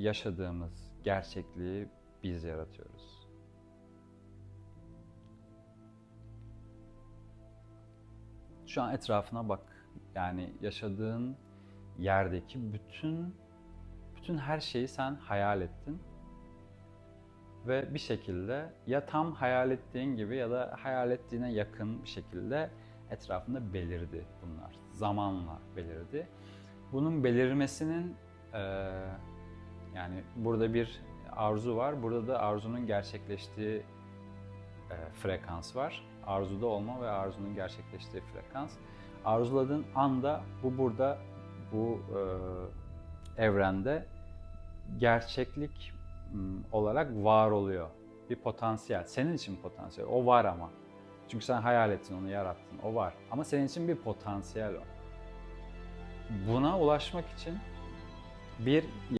yaşadığımız gerçekliği biz yaratıyoruz. Şu an etrafına bak. Yani yaşadığın yerdeki bütün bütün her şeyi sen hayal ettin. Ve bir şekilde ya tam hayal ettiğin gibi ya da hayal ettiğine yakın bir şekilde etrafında belirdi bunlar. Zamanla belirdi. Bunun belirmesinin yani burada bir arzu var. Burada da arzunun gerçekleştiği e, frekans var. Arzuda olma ve arzunun gerçekleştiği frekans. Arzuladığın anda bu burada bu e, evrende gerçeklik olarak var oluyor. Bir potansiyel. Senin için potansiyel. O var ama. Çünkü sen hayal ettin, onu yarattın. O var. Ama senin için bir potansiyel o. Buna ulaşmak için bir